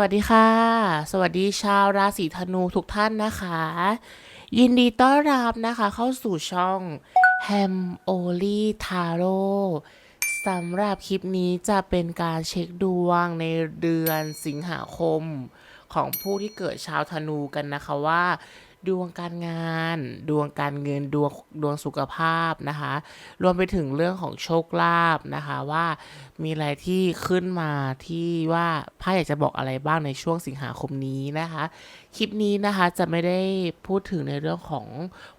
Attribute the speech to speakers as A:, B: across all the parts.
A: วัสดีค่ะ สวัสดีชาวราศีธนูทุกท่านนะคะ ยินดีต้อนรับนะคะเข้าสู่ช่อง Ham o l y Taro สำหรับคลิปนี้จะเป็นการเช็คดวงในเดือนสิงหาคม ของผู้ที่เกิดชาวธนูกันนะคะว่า ดวงการงาน ดวงการเงินดวงดวงสุขภาพนะคะ รวมไปถึงเรื่องของโชคลาภนะคะว่ามีอะไรที่ขึ้นมาที่ว่าไพ่อยากจะบอกอะไรบ้างในช่วงสิงหาคมนี้นะคะ คลิปนี้นะคะจะไม่ได้พูดถึงในเรื่องของ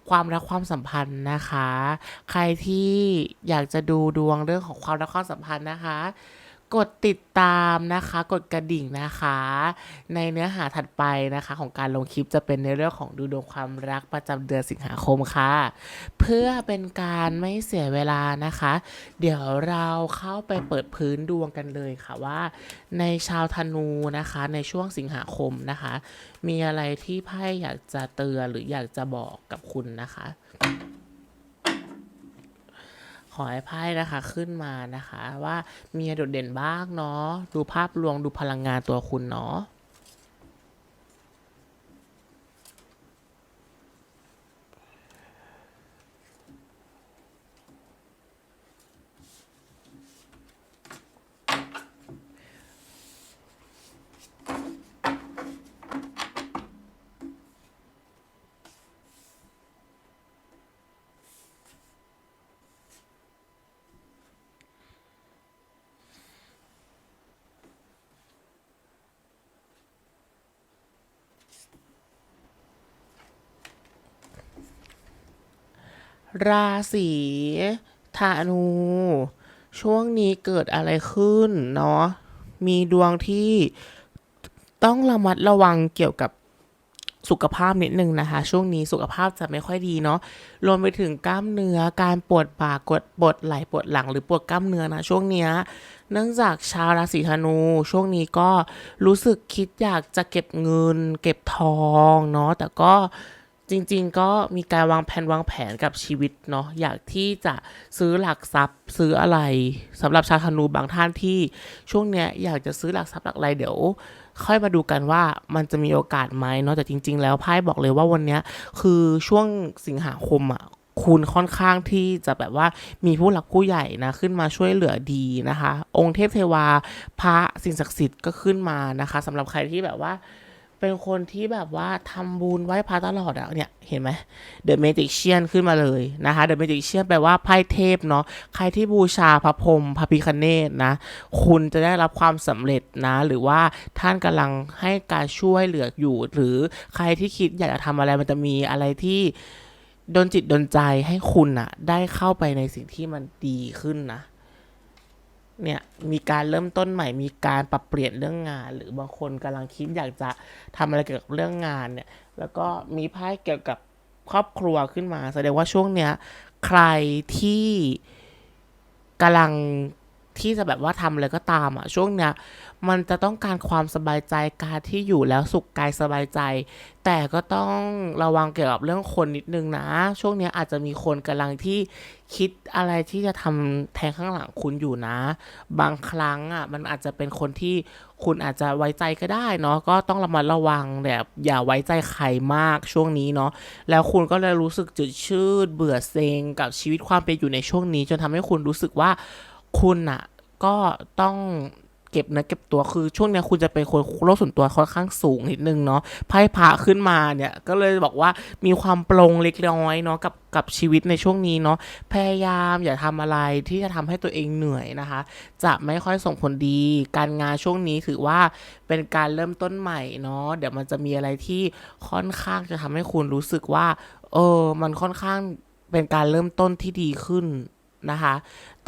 A: ความรักความสัมพันธ์นะคะ ใครที่อยากจะดูดวงเรื่องของความรักความสัมพันธ์นะคะ กดติดตามนะคะ กดกระดิ่งนะคะ ในเนื้อหาถัดไปนะคะของการลงคลิปจะเป็นในเรื่องของดูดวงความรักประจำเดือนสิงหาคมค่ะ เพื่อเป็นการไม่เสียเวลานะคะ เดี๋ยวเราเข้าไปเปิดพื้นดวงกันเลยค่ะว่า ในชาวธนูนะคะ ในช่วงสิงหาคมนะคะ มีอะไรที่ไพ่อยากจะเตือนหรืออยากจะบอกกับคุณนะคะ อให้ไพ่นะคะขึ้นมานะคะ ว่ามีอะไรโดดเด่นบ้างเนาะดูภาพรวมดูพลังงานตัวคุณเนาะ ราศีธนู ช่วงนี้เกิดอะไรขึ้นเนาะมีดวงที่ต้องระมัดระวังเกี่ยวกับสุขภาพนิดนึงนะคะ ช่วงนี้สุขภาพจะไม่ค่อยดีเนาะรวมไปถึงกล้ามเนื้อการปวดบ่ากดปวดไหล่ปวดหลังหรือปวดกล้ามเนื้อนะช่วงเนี้ยเนื่องจากชาวราศีธนู ช่วงนี้ก็รู้สึกคิดอยากจะเก็บเงิน เก็บทองเนาะแต่ก็ จริงๆ ก็มีการวางแผนวางแผนกับชีวิตเนาะอยากที่จะซื้อหลักทรัพย์ ซื้ออะไรสำหรับชาวธนูบางท่านที่ช่วงเนี้ยอยากจะซื้อหลักทรัพย์หลักอะไรเดี๋ยว ค่อยมาดูกันว่ามันจะมีโอกาสไหมเนาะแต่จริง ๆ แล้วไพ่บอกเลยว่าวันเนี้ยคือช่วงสิงหาคมอะคุณค่อนข้างที่จะแบบว่ามีผู้หลักผู้ใหญ่นะขึ้นมาช่วยเหลือดีนะคะ องค์เทพเทวาพระสิ่งศักดิ์สิทธิ์ก็ขึ้นมานะคะสำหรับใครที่แบบว่า เป็นคนที่แบบว่าทำบุญไหว้พระตลอดอะเนี่ย เห็นไหม The Magician ขึ้นมาเลยนะคะ The Magician แปลว่าไพ่เทพเนาะใครที่บูชาพระพรหมพระพิคเนตนะ คุณจะได้รับความสำเร็จนะ หรือว่าท่านกำลังให้การช่วยเหลืออยู่ หรือใครที่คิดอยากจะทำอะไรมันจะมีอะไรที่ดนจิตดนใจให้คุณอะได้เข้าไปในสิ่งที่มันดีขึ้นนะ เนี่ยมีการเริ่มต้นใหม่ มีการปรับเปลี่ยนเรื่องงาน หรือบางคนกำลังคิดอยากจะทำอะไรเกี่ยวกับเรื่องงานเนี่ยแล้วก็มีไพ่เกี่ยวกับครอบครัวขึ้นมา แสดงว่าช่วงเนี้ยใครที่กำลัง ที่จะแบบว่าทำอะไรก็ตามอะช่วงเนี้ยมันจะต้องการความสบายใจการที่อยู่แล้วสุขกายสบายใจ แต่ก็ต้องระวังเกี่ยวกับเรื่องคนนิดนึงนะ ช่วงเนี้ยอาจจะมีคนกำลังที่คิดอะไรที่จะทำแทนข้างหลังคุณอยู่นะ บางครั้งอะมันอาจจะเป็นคนที่คุณอาจจะไว้ใจก็ได้เนาะก็ต้องระมัดระวังแบบอย่าไว้ใจใครมากช่วงนี้เนาะแล้วคุณก็เลยรู้สึกจืดชืดเบื่อเซ็งกับชีวิตความเป็นอยู่ในช่วงนี้ จนทำให้คุณรู้สึกว่า คุณอะก็ต้องเก็บเนื้อเก็บตัวคือช่วงเนี้ยคุณจะเป็นคนโลกส่วนตัวค่อนข้างสูงนิดนึงเนาะไพ่พระขึ้นมาเนี่ยก็เลยบอกว่ามีความปลงเล็กน้อยเนาะกับกับชีวิตในช่วงนี้เนาะพยายามอย่าทำอะไรที่จะทำให้ตัวเองเหนื่อยนะคะ จะไม่ค่อยส่งผลดี การงานช่วงนี้ถือว่าเป็นการเริ่มต้นใหม่เนาะเดี๋ยวมันจะมีอะไรที่ค่อนข้างจะทำให้คุณรู้สึกว่าเออมันค่อนข้างเป็นการเริ่มต้นที่ดีขึ้น นะคะ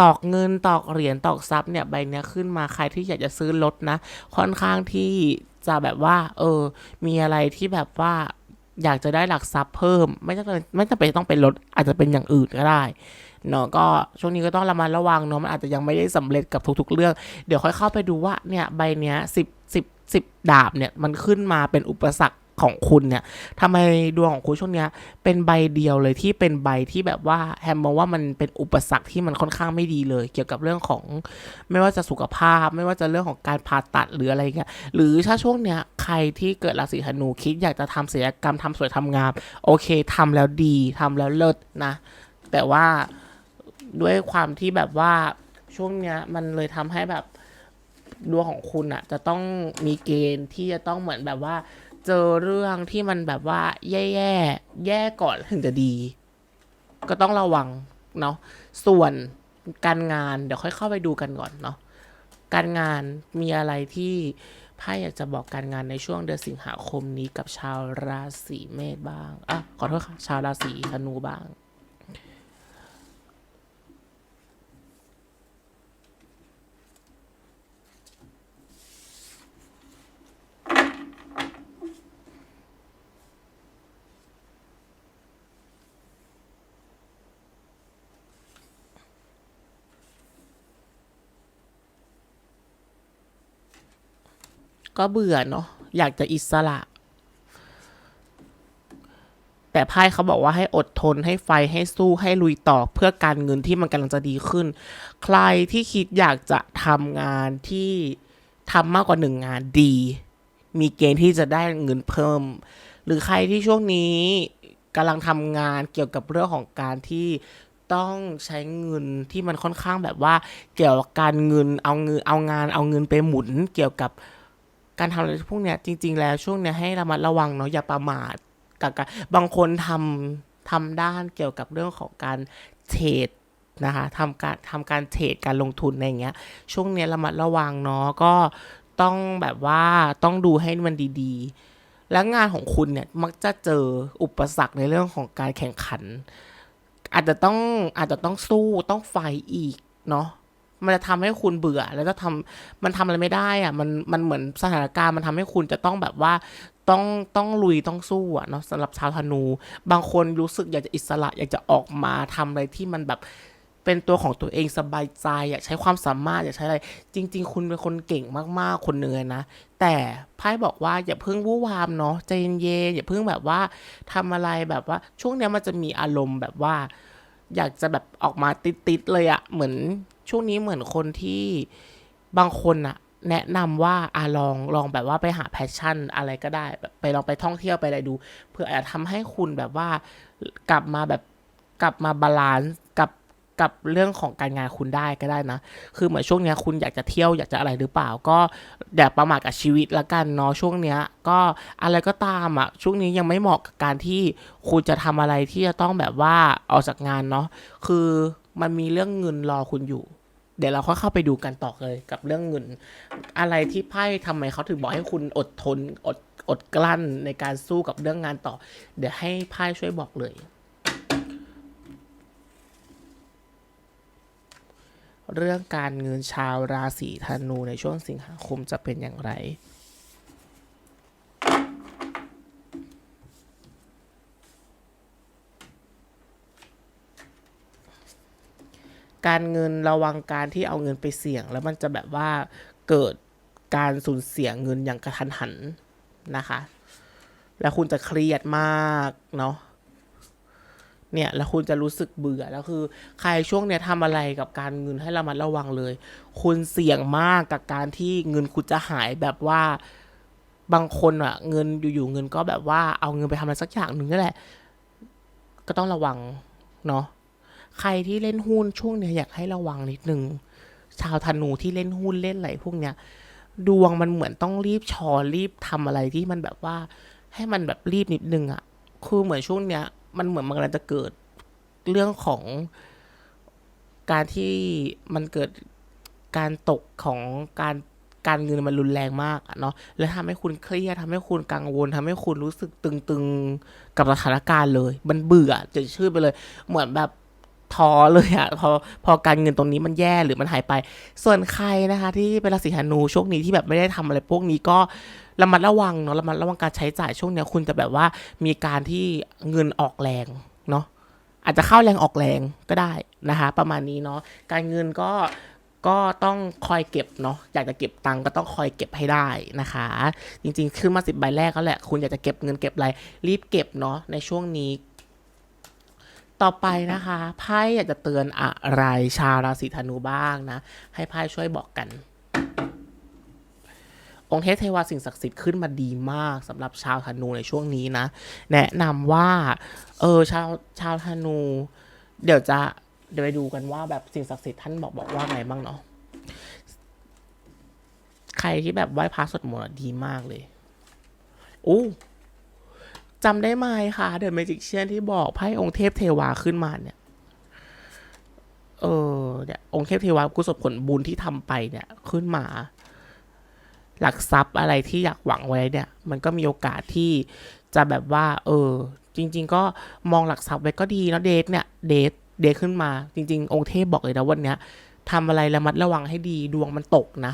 A: ตอกเงินตอกเหรียญตอกทรัพย์เนี่ยใบเนี้ยขึ้นมาใครที่อยากจะซื้อรถนะ ค่อนข้างที่จะแบบว่า เออ มีอะไรที่แบบว่าอยากจะได้หลักทรัพย์เพิ่ม ไม่จำเป็นไม่จำเป็นต้องเป็นรถอาจจะเป็นอย่างอื่นก็ได้เนาะก็ช่วงนี้ก็ต้องระมัดระวังเนาะมันอาจจะยังไม่ได้สำเร็จกับทุกๆเรื่อง เดี๋ยวค่อยเข้าไปดูว่าเนี่ยใบเนี้ยสิบสิบสิบดาบเนี่ยมันขึ้นมาเป็นอุปสรรค ของคุณเนี่ยทำไมดวงของคุณช่วงเนี้ยเป็นใบเดียวเลยที่เป็นใบที่แบบว่าแฮมมองว่ามันเป็นอุปสรรคที่มันค่อนข้างไม่ดีเลย เกี่ยวกับเรื่องของไม่ว่าจะสุขภาพ ไม่ว่าจะเรื่องของการผ่าตัดหรืออะไรเงี้ยหรือถ้าช่วงเนี้ยใครที่เกิดราศีธนูคิดอยากจะทำศัลยกรรมทำสวยทำงาม โอเคทำแล้วดีทำแล้วเลิศนะ แต่ว่าด้วยความที่แบบว่าช่วงเนี้ยมันเลยทำให้แบบดวงของคุณอะจะต้องมีเกณฑ์ที่จะต้องเหมือนแบบว่า เจอเรื่องที่มันแบบว่า แย่ๆแย่ก่อนถึงจะดี ก็ต้องระวังเนาะส่วนการงานเดี๋ยวค่อยเข้าไปดูกันก่อนเนาะการงานมีอะไรที่ไพ่อยากจะบอกการงานในช่วงเดือนสิงหาคมนี้กับชาวราศีเมษบ้างอะขอโทษค่ะชาวราศีธนูบ้าง ก็เบื่อเนาะอยากจะอิสระ แต่ไพ่เขาบอกว่าให้อดทนให้ไฟให้สู้ให้ลุยต่อเพื่อการเงินที่มันกำลังจะดีขึ้น ใครที่คิดอยากจะทำงานที่ทำมากกว่าหนึ่งงานดี มีเกณฑ์ที่จะได้เงินเพิ่ม หรือใครที่ช่วงนี้กำลังทำงานเกี่ยวกับเรื่องของการที่ต้องใช้เงินที่มันค่อนข้างแบบว่า เกี่ยวกับการเงินเอาเงินเอางานเอาเงินไปหมุนเกี่ยวกับ การทำอะไรพวกเนี้ยจริง ๆ แล้วช่วงเนี้ยให้ระมัดระวังเนาะอย่าประมาทกับการบางคนทำทำด้านเกี่ยวกับเรื่องของการเทรดนะคะทำการทำการเทรดการลงทุนอะไรอย่างเงี้ย ช่วงเนี้ยระมัดระวังเนาะก็ต้องแบบว่าต้องดูให้มันดีๆ แล้วงานของคุณเนี่ยมักจะเจออุปสรรคในเรื่องของการแข่งขัน อาจจะต้องอาจจะต้องสู้ต้องไฟอีกเนาะ มันจะทำให้คุณเบื่อ แล้วจะทำมันทำอะไรไม่ได้อะมันมันเหมือนสถานการณ์มันทำให้คุณจะต้องแบบว่าต้องต้องลุยต้องสู้อะเนาะสำหรับชาวธนู บางคนรู้สึกอยากจะอิสระอยากจะออกมาทำอะไรที่มันแบบเป็นตัวของตัวเองสบายใจอยากใช้ความสามารถอยากใช้อะไร จริง ๆ คุณเป็นคนเก่งมากๆ คนหนึ่งเลยนะ แต่ไพ่บอกว่าอย่าเพิ่งวู่วามเนาะใจเย็นๆอย่าเพิ่งแบบว่าทำอะไรแบบว่า ช่วงเนี้ยมันจะมีอารมณ์แบบว่า อยากจะแบบออกมาติดๆเลยอะเหมือน ช่วงนี้เหมือนคนที่บางคนอะแนะนำว่าอะลองลองแบบว่าไปหาแพชชั่นอะไรก็ได้แบบไปลองไปท่องเที่ยวไปอะไรดู เพื่ออาจจะทำให้คุณแบบว่ากลับมาแบบกลับมาบาลานซ์กับกับเรื่องของการงานคุณได้ก็ได้นะ คือเหมือนช่วงนี้คุณอยากจะเที่ยวอยากจะอะไรหรือเปล่า ก็อย่าประมาทกับชีวิตละกันเนาะช่วงเนี้ย ก็อะไรก็ตามอะช่วงนี้ยังไม่เหมาะกับการที่คุณจะทำอะไรที่จะต้องแบบว่าออกจากงานเนาะคือมันมีเรื่องเงินรอคุณอยู่ เดี๋ยวเราก็เข้าไปดูกันต่อเลยกับเรื่องเงิน อะไรที่ไพ่ทำไมเขาถึงบอกให้คุณอดทนอดอดกลั้นในการสู้กับเรื่องงานต่อ เดี๋ยวให้ไพ่ช่วยบอกเลย เรื่องการเงินชาวราศีธนูในช่วงสิงหาคมจะเป็นอย่างไร การเงินระวังการที่เอาเงินไปเสี่ยง แล้วมันจะแบบว่าเกิดการสูญเสียเงินอย่างกระทันหันนะคะ แล้วคุณจะเครียดมากเนาะเนี่ยแล้วคุณจะรู้สึกเบื่อแล้วคือ ใครช่วงเนี้ยทำอะไรกับการเงินให้ระมัดระวังเลย คุณเสี่ยงมากกับการที่เงินคุณจะหายแบบว่าบางคนอะเงินอยู่ๆเงินก็แบบว่าเอาเงินไปทำอะไรสักอย่างหนึ่งนั่นแหละ ก็ต้องระวังเนาะ ใครที่เล่นหุ้นช่วงเนี้ยอยากให้ระวังนิดนึง ชาวธนูที่เล่นหุ้นเล่นอะไรพวกเนี้ยดวงมันเหมือนต้องรีบชอรีบทำอะไรที่มันแบบว่า ให้มันแบบรีบนิดนึงอะคือเหมือนช่วงเนี้ย มันเหมือนมันกำลังจะเกิดเรื่องของการที่มันเกิดการตกของการการเงินมันรุนแรงมากเนาะ แล้วทำให้คุณเครียดทำให้คุณกังวลทำให้คุณรู้สึกตึงๆ กับสถานการณ์เลย มันเบื่อจะชื่อไปเลย เหมือนแบบ ท้อเลยอะพอพอการเงินตรงนี้มันแย่หรือมันหายไป ส่วนใครนะคะ ที่เป็นราศีธนูช่วงนี้ที่แบบไม่ได้ทำอะไรพวกนี้ก็ระมัดระวังเนาะระมัดระวังการใช้จ่ายช่วงเนี้ยคุณจะแบบว่ามีการที่เงินออกแรงเนาะอาจจะเข้าแรงออกแรงก็ได้นะคะ ประมาณนี้เนาะการเงินก็ก็ต้องคอยเก็บเนาะอยากจะเก็บตังค์ก็ต้องคอยเก็บให้ได้นะคะ จริงๆ ขึ้นมาสิบใบแรกก็แหละ คุณอยากจะเก็บเงินเก็บอะไรรีบเก็บเนาะในช่วงนี้ ต่อไปนะคะไพ่อยากจะเตือนอะไรชาวราศีธนูบ้างนะ ให้ไพ่ช่วยบอกกัน องค์เทพเทวาสิ่งศักดิ์สิทธิ์ขึ้นมาดีมากสำหรับชาวธนูในช่วงนี้นะ แนะนำว่า เออชาวชาวธนู เดี๋ยวจะเดี๋ยวไปดูกันว่าแบบสิ่งศักดิ์สิทธิ์ท่านบอกบอกว่าไงบ้างเนาะใครที่แบบไหว้พระสวดมนต์ดีมากเลยอู้ จำได้ไหมคะเดอะเมจิกเชียนที่บอกไพ่องค์เทพเทวาขึ้นมาเนี่ย เออเนี่ยองค์เทพเทวากุศลผลบุญที่ทำไปเนี่ยขึ้นมา หลักทรัพย์อะไรที่อยากหวังไว้เนี่ย มันก็มีโอกาสที่จะแบบว่า เออ จริง ๆ ก็มองหลักทรัพย์ไว้ก็ดีนะเดทเนี่ยเดทเดทขึ้นมา จริง ๆ องค์เทพบอกเลยนะวันเนี้ยทำอะไรระมัดระวังให้ดีดวงมันตกนะ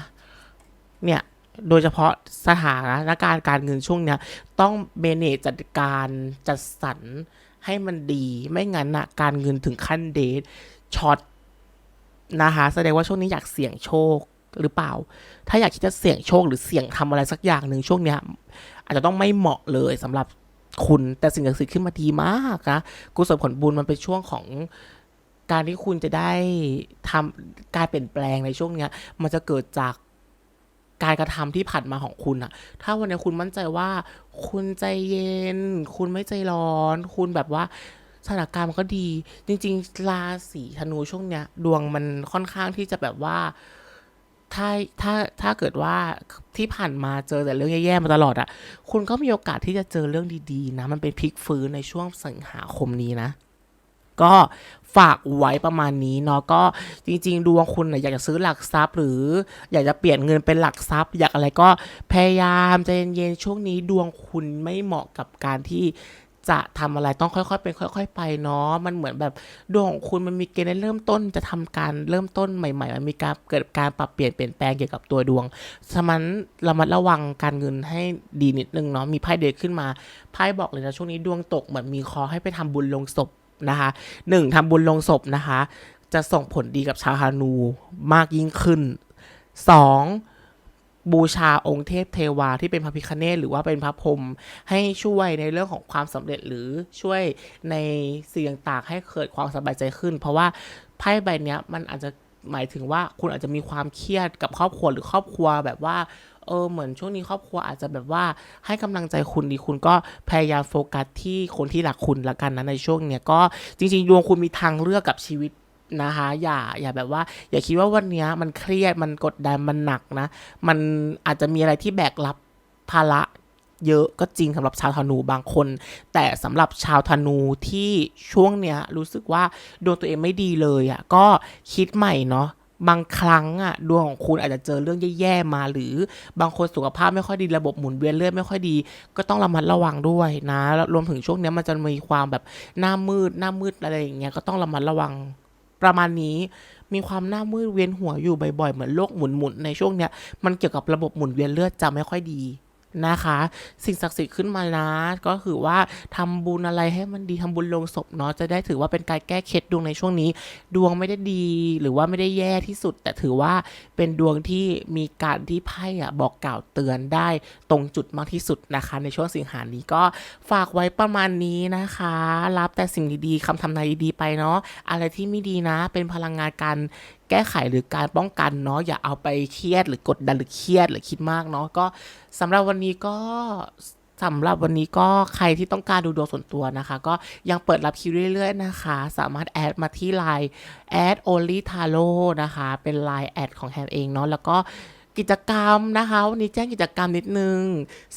A: เนี่ย โดยเฉพาะสถานการณ์การเงินช่วงเนี้ย ต้องเมเนจจัดการจัดสรรให้มันดีไม่งั้นนะการเงินถึงขั้นเดทช็อตนะคะแสดงว่าช่วงนี้อยากเสี่ยงโชคหรือเปล่า ถ้าอยากที่จะเสี่ยงโชคหรือเสี่ยงทำอะไรสักอย่างหนึ่งช่วงเนี้ย อาจจะต้องไม่เหมาะเลยสำหรับคุณแต่สิ่งศักดิ์สิทธิ์ขึ้นมาดีมากนะกุศลผลบุญมันเป็นช่วงของการที่คุณจะได้ทำการเปลี่ยนแปลงในช่วงเนี้ย มันจะเกิดจาก การกระทำที่ผ่านมาของคุณอะถ้าวันนี้คุณมั่นใจว่า คุณใจเย็น คุณไม่ใจร้อน คุณแบบว่าสถานการณ์มันก็ดี จริง ๆ ราศีธนูช่วงเนี้ย ดวงมันค่อนข้างที่จะแบบว่า ถ้าถ้าถ้าเกิดว่าที่ผ่านมาเจอแต่เรื่องแย่ๆมาตลอดอะคุณก็มีโอกาสที่จะเจอเรื่องดีๆ นะ มันเป็นพลิกฟื้นในช่วงสิงหาคมนี้นะ ก็ฝากไว้ประมาณนี้เนาะก็จริง ๆ ดวงคุณนะอยากจะซื้อหลักทรัพย์ หรืออยากจะเปลี่ยนเงินเป็นหลักทรัพย์ อยากอะไรก็พยายามใจเย็นๆช่วงนี้ดวงคุณไม่เหมาะกับการที่จะทำอะไรต้องค่อยๆเป็นค่อย ๆ ไปเนาะมันเหมือนแบบดวงของคุณมันมีเกณฑ์ได้เริ่มต้นจะทำการเริ่มต้นใหม่ ๆ มันมีการเกิดการปรับเปลี่ยนเปลี่ยนแปลงเกี่ยวกับตัวดวงฉะนั้นระมัดระวังการเงินให้ดีนิดนึงเนาะมีไพ่เดทขึ้นมาไพ่บอกเลยนะช่วงนี้ดวงตกเหมือนมีคอให้ไปทำบุญลงศพ นะคะหนึ่งทำบุญลงศพนะคะ จะส่งผลดีกับชาวฮานูมากยิ่งขึ้นสองบูชาองค์เทพเทวาที่เป็นพระพิคเนตหรือว่าเป็นพระพรหมให้ช่วยในเรื่องของความสำเร็จหรือช่วยในสิ่งต่างๆให้เกิดความสบายใจขึ้น เพราะว่าไพ่ใบเนี้ยมันอาจจะหมายถึงว่าคุณอาจจะมีความเครียดกับครอบครัวหรือครอบครัวแบบว่า เออเหมือนช่วงนี้ครอบครัวอาจจะแบบว่าให้กำลังใจคุณดีคุณก็พยายามโฟกัสที่คนที่รักคุณละกันนะในช่วงเนี้ยก็จริงๆดวงคุณมีทางเลือกกับชีวิตนะคะอย่าอย่าแบบว่า อย่าคิดว่าวันเนี้ยมันเครียดมันกดดันมันหนักนะ มันอาจจะมีอะไรที่แบกรับภาระเยอะก็จริงสำหรับชาวธนูบางคน แต่สำหรับชาวธนูที่ช่วงเนี้ยรู้สึกว่าดวงตัวเองไม่ดีเลยอะ่ะก็คิดใหม่เนาะ บางครั้งอะดวงของคุณอาจจะเจอเรื่องแย่ๆมา หรือบางคนสุขภาพไม่ค่อยดีระบบหมุนเวียนเลือดไม่ค่อยดี ก็ต้องระมัดระวังด้วยนะรวมถึงช่วงนี้มันจะมีความแบบหน้ามืดหน้ามืดอะไรอย่างเงี้ยก็ต้องระมัดระวังประมาณนี้มีความหน้ามืดเวียนหัวอยู่บ่อยๆ เหมือนโรคหมุนๆในช่วงเนี้ยมันเกี่ยวกับระบบหมุนเวียนเลือดจะไม่ค่อยดี นะคะ สิ่งศักดิ์สิทธิ์ขึ้นมานะ ก็คือว่าทำบุญอะไรให้มันดีทำบุญลงศพเนาะจะได้ถือว่าเป็นการแก้เคล็ดดวงในช่วงนี้ ดวงไม่ได้ดีหรือว่าไม่ได้แย่ที่สุด แต่ถือว่าเป็นดวงที่มีการที่ไพ่อะบอกกล่าวเตือนได้ตรงจุดมากที่สุดนะคะ ในช่วงสิงหานี้ก็ฝากไว้ประมาณนี้นะคะ รับแต่สิ่งดีๆคำทำนายดีๆไปเนาะอะไรที่ไม่ดีนะ เป็นพลังงานการ แก้ไขหรือการป้องกันเนาะอย่าเอาไปเครียดหรือกดดันหรือเครียดหรือคิดมากเนาะก็สำหรับวันนี้ก็สำหรับวันนี้ก็ใครที่ต้องการดูดวงส่วนตัวนะคะ ก็ยังเปิดรับคิวเรื่อยๆนะคะ สามารถแอดมาที่ไลน์แอด only taro นะคะ เป็นไลน์แอดของแฮมเองเนาะแล้วก็กิจกรรมนะคะวันนี้แจ้งกิจกรรมนิดนึง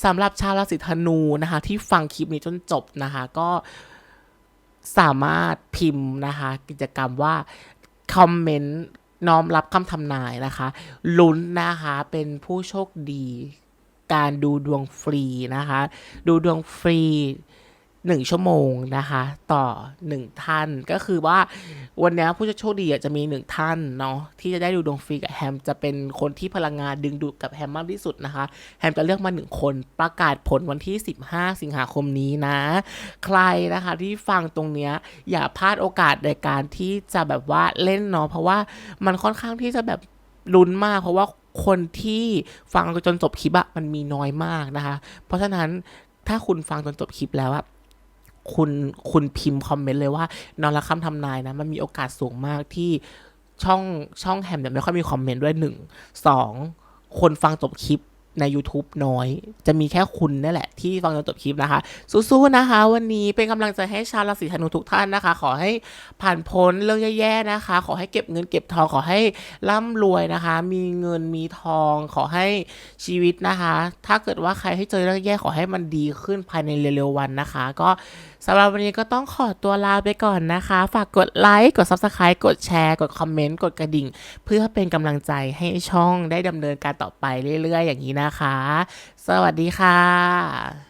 A: สำหรับชาวราศีธนูนะคะ ที่ฟังคลิปนี้จนจบนะคะ ก็สามารถพิมพ์นะคะ กิจกรรมว่าคอมเมนต์ น้อมรับคำทำนายนะคะ ลุ้นนะคะเป็นผู้โชคดี การดูดวงฟรีนะคะ ดูดวงฟรี หนึ่งชั่วโมงนะคะ ต่อหนึ่งท่านก็คือว่าวันนี้ผู้โชคดีจะมีหนึ่งท่านเนาะที่จะได้ดูดวงฟรีกับแฮมจะเป็นคนที่พลังงานดึงดูดกับแฮมมากที่สุดนะคะ แฮมจะเลือกมาหนึ่งคนประกาศผลวันที่ 15 สิงหาคมนี้นะ ใครนะคะที่ฟังตรงเนี้ยอย่าพลาดโอกาสในการที่จะแบบว่าเล่นเนาะเพราะว่ามันค่อนข้างที่จะแบบลุ้นมากเพราะว่าคนที่ฟังจนจบคลิปอะมันมีน้อยมากนะคะ เพราะฉะนั้นถ้าคุณฟังจนจบคลิปแล้วอะ คุณคุณพิมพ์คอมเมนต์เลยว่านอนละคำทำนายนะมันมีโอกาสสูงมากที่ช่องช่องแฮมเนี่ยไม่ค่อยมีคอมเมนต์ด้วยหนึ่งสองคนฟังจบคลิป ใน YouTube น้อย จะมีแค่คุณนั่นแหละที่ฟังจนจบคลิปนะคะ สู้ๆนะคะ วันนี้เป็นกำลังใจให้ชาวราศีธนูทุกท่านนะคะ ขอให้ผ่านพ้นเรื่องแย่ๆนะคะ ขอให้เก็บเงินเก็บทองขอให้ร่ำรวยนะคะ มีเงินมีทองขอให้ชีวิตนะคะ ถ้าเกิดว่าใครให้เจอเรื่องแย่ขอให้มันดีขึ้นภายในเร็วๆวันนะคะ ก็สำหรับวันนี้ก็ต้องขอตัวลาไปก่อนนะคะ ฝากกดไลค์กด Subscribe กดแชร์ กดคอมเมนต์กดกระดิ่ง เพื่อเป็นกำลังใจให้ช่องได้ดำเนินการต่อไปเรื่อยๆ อย่างนี้นะนะคะ สวัสดีค่ะ